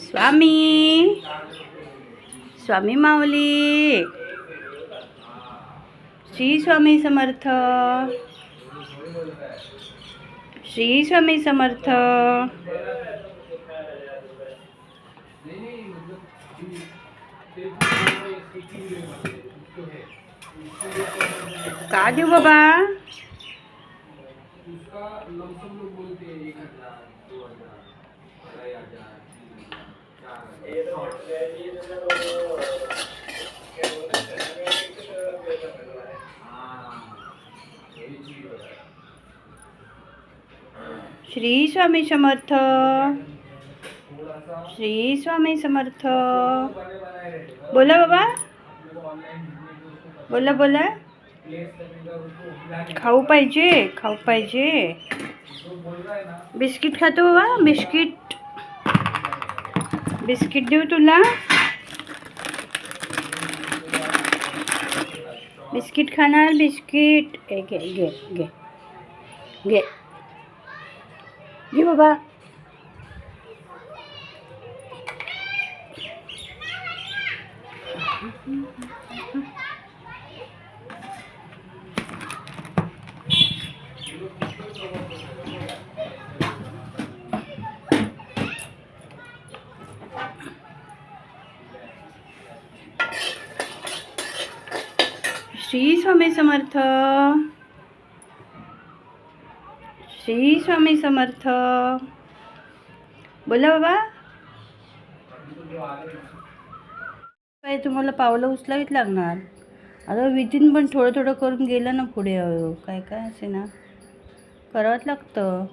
स्वामी स्वामी माऊली श्री स्वामी समर्थ श्री स्वामी समर्थ. का बाबा। श्री स्वामी समर्थ श्री स्वामी समर्थ। बोला बाबा बोला बोला खाऊ पाहिजे खाऊ पाहिजे. जो बोल रहा बिस्किट खातो बाबा, बिस्किट. बिस्किट देऊ तुला. बिस्किट खाणार, बिस्किट. घे घे घे. घे. घे बाबा. श्री स्वामी समर्थ. श्री स्वामी समर्थ. बोला बाबा. काय तुम्हाला पावलं उचलावीच लागणार. आता वितीन पण थोडं थोडं करून गेलं ना पुढे. अहो काय काय असे ना करावंच लागतं.